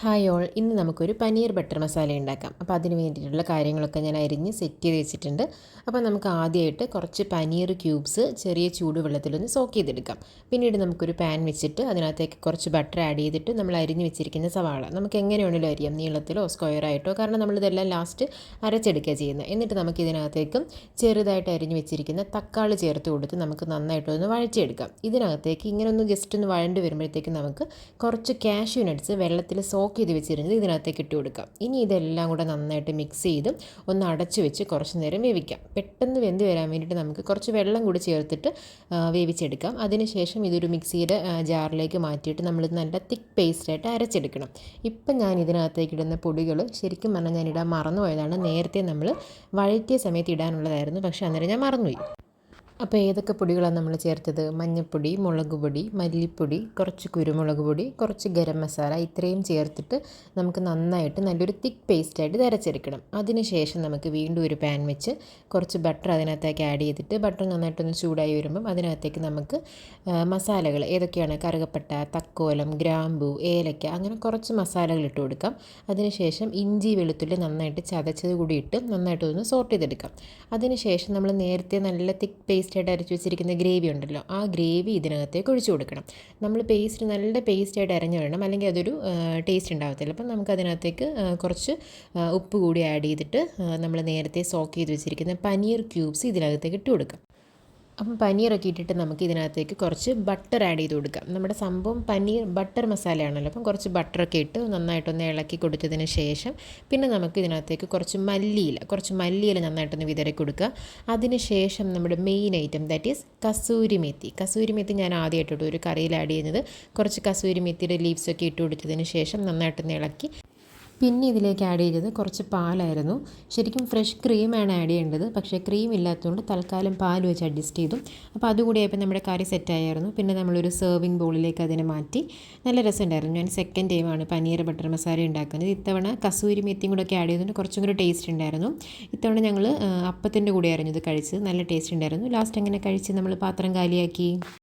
Hi all. ഇന്ന് നമുക്കൊരു paneer butter masala ഉണ്ടാക്കാം. അപ്പോൾ അതിന് വേണ്ടിയിട്ടുള്ള കാര്യങ്ങളൊക്കെ ഞാൻ അരിഞ്ഞ് സെറ്റ് ചെയ്ത് വെച്ചിട്ടുണ്ട്. അപ്പോൾ നമുക്ക് ആദ്യമായിട്ട് കുറച്ച് പനീർ ക്യൂബ്സ് ചെറിയ ചൂടുവെള്ളത്തിലൊന്ന് സോക്ക് ചെയ്തെടുക്കാം. പിന്നീട് നമുക്കൊരു പാൻ വെച്ചിട്ട് അതിനകത്തേക്ക് കുറച്ച് ബട്ടർ ആഡ് ചെയ്തിട്ട് നമ്മൾ അരിഞ്ഞ് വെച്ചിരിക്കുന്ന സവാള. നമുക്ക് എങ്ങനെ വേണമെങ്കിലും അരിയാം നീളത്തിലോ സ്ക്വയർ ആയിട്ടോ. കാരണം നമ്മളിതെല്ലാം ലാസ്റ്റ് അരച്ചെടുക്കുക ചെയ്യുന്നത് എന്നിട്ട് നമുക്ക് ഇതിനകത്തേക്കും ചെറുതായിട്ട് അരിഞ്ഞ് വെച്ചിരിക്കുന്ന തക്കാളി ചേർത്ത് കൊടുത്ത് നമുക്ക് നന്നായിട്ടൊന്ന് വഴച്ചെടുക്കാം ഇതിനകത്തേക്ക് ഇങ്ങനെ ഒന്ന് ജസ്റ്റ് ഒന്ന് വഴണ്ട് വരുമ്പോഴത്തേക്കും നമുക്ക് കുറച്ച് കാഷ്യൂ വെള്ളത്തിൽ സോ സ്റ്റോക്ക് ചെയ്ത് വെച്ചിരുന്നത് ഇതിനകത്തേക്ക് ഇട്ട് കൊടുക്കാം. ഇനി ഇതെല്ലാം കൂടെ നന്നായിട്ട് മിക്സ് ചെയ്ത് ഒന്ന് അടച്ചു വെച്ച് കുറച്ച് നേരം വേവിക്കാം. പെട്ടെന്ന് വെന്ത് വരാൻ വേണ്ടിയിട്ട് നമുക്ക് കുറച്ച് വെള്ളം കൂടി ചേർത്തിട്ട് വേവിച്ചെടുക്കാം. അതിനുശേഷം ഇതൊരു മിക്സിയുടെ ജാറിലേക്ക് മാറ്റിയിട്ട് നമ്മളിത് നല്ല തിക്ക് പേസ്റ്റായിട്ട് അരച്ചെടുക്കണം. ഇപ്പം ഞാൻ ഇതിനകത്തേക്ക് ഇടുന്ന പൊടികൾ ശരിക്കും പറഞ്ഞാൽ ഞാൻ ഇടാൻ നേരത്തെ നമ്മൾ വഴറ്റിയ സമയത്ത് ഇടാനുള്ളതായിരുന്നു. പക്ഷേ അന്നേരം ഞാൻ മറന്നുപോയി. അപ്പോൾ ഏതൊക്കെ പൊടികളാണ് നമ്മൾ ചേർത്തത്? മഞ്ഞൾപ്പൊടി മുളക് പൊടി മല്ലിപ്പൊടി കുറച്ച് കുരുമുളക് പൊടി കുറച്ച് ഗരം മസാല ഇത്രയും ചേർത്തിട്ട് നമുക്ക് നന്നായിട്ട് നല്ലൊരു തിക്ക് പേസ്റ്റായിട്ട് അരച്ചെടുക്കണം. അതിനുശേഷം നമുക്ക് വീണ്ടും ഒരു പാൻ വെച്ച് കുറച്ച് ബട്ടർ അതിനകത്തേക്ക് ആഡ് ചെയ്തിട്ട് ബട്ടർ നന്നായിട്ടൊന്ന് ചൂടായി വരുമ്പം അതിനകത്തേക്ക് നമുക്ക് മസാലകൾ ഏതൊക്കെയാണ്? കറുകപ്പട്ട തക്കോലം ഗ്രാമ്പു ഏലക്ക അങ്ങനെ കുറച്ച് മസാലകൾ ഇട്ട് കൊടുക്കാം. അതിനുശേഷം ഇഞ്ചി വെളുത്തുള്ളി നന്നായിട്ട് ചതച്ചത് കൂടി ഇട്ട് നന്നായിട്ടൊന്ന് സോർട്ട് ചെയ്തെടുക്കാം. അതിനുശേഷം നമ്മൾ നേരത്തെ നല്ല തിക്ക് പേസ്റ്റ് പേസ്റ്റായിട്ട് അരച്ച് വെച്ചിരിക്കുന്ന ഗ്രേവി ഉണ്ടല്ലോ ആ ഗ്രേവി ഇതിനകത്തേക്ക് ഒഴിച്ചു കൊടുക്കണം. നമ്മൾ പേസ്റ്റ് നല്ല പേസ്റ്റായിട്ട് അരഞ്ഞു വരണം. അല്ലെങ്കിൽ അതൊരു ടേസ്റ്റ് ഉണ്ടാകത്തില്ല അപ്പം നമുക്ക് അതിനകത്തേക്ക് കുറച്ച് ഉപ്പ് കൂടി ആഡ് ചെയ്തിട്ട് നമ്മൾ നേരത്തെ സോക്ക് ചെയ്ത് വെച്ചിരിക്കുന്ന പനീർ ക്യൂബ്സ് ഇതിനകത്തേക്ക് ഇട്ട് കൊടുക്കാം. അപ്പം പനീറൊക്കെ ഇട്ടിട്ട് നമുക്ക് ഇതിനകത്തേക്ക് കുറച്ച് ബട്ടർ ആഡ് ചെയ്ത് കൊടുക്കാം. നമ്മുടെ സംഭവം പനീർ ബട്ടർ മസാലയാണല്ലോ. അപ്പം കുറച്ച് ബട്ടറൊക്കെ ഇട്ട് നന്നായിട്ടൊന്ന് ഇളക്കി കൊടുത്തതിന് ശേഷം പിന്നെ നമുക്ക് ഇതിനകത്തേക്ക് കുറച്ച് മല്ലിയില കുറച്ച് മല്ലിയില നന്നായിട്ടൊന്ന് വിതറി കൊടുക്കുക. അതിന് ശേഷം നമ്മുടെ main item that is kasuri methi. Kasuri methi ഞാൻ ആദ്യമായിട്ടോട്ട് ഒരു കറിയിൽ ആഡ് ചെയ്യുന്നത് കുറച്ച് കസൂരി മെത്തിയുടെ ലീവ്സൊക്കെ ഇട്ട് കൊടുത്തതിന് ശേഷം നന്നായിട്ടൊന്ന് ഇളക്കി പിന്നെ ഇതിലേക്ക് ആഡ് ചെയ്തത് കുറച്ച് പാലായിരുന്നു. ശരിക്കും ഫ്രഷ് ക്രീമാണ് ആഡ് ചെയ്യേണ്ടത്. പക്ഷേ ക്രീം ഇല്ലാത്തതുകൊണ്ട് തൽക്കാലം പാൽ വെച്ച് അഡ്ജസ്റ്റ് ചെയ്തു. അപ്പോൾ അതുകൂടി ആയപ്പോൾ നമ്മുടെ കറി സെറ്റായിരുന്നു പിന്നെ നമ്മളൊരു സെർവിങ് ബോളിലേക്ക് അതിനെ മാറ്റി. നല്ല രസമുണ്ടായിരുന്നു. ഞാൻ സെക്കൻഡ് ടൈമാണ് പനീർ ബട്ടർ മസാല ഉണ്ടാക്കുന്നത്. ഇത്തവണ കസൂരി മെത്തിയും കൂടെ ഒക്കെ ആഡ് ചെയ്തുകൊണ്ട് കുറച്ചും കൂടി ടേസ്റ്റ് ഉണ്ടായിരുന്നു. ഇത്തവണ ഞങ്ങൾ അപ്പത്തിന്റെ കൂടെ അറിഞ്ഞത് കഴിച്ച് നല്ല ടേസ്റ്റ് ഉണ്ടായിരുന്നു. ലാസ്റ്റ് അങ്ങനെ കഴിച്ച് നമ്മൾ പാത്രം കാലിയാക്കി?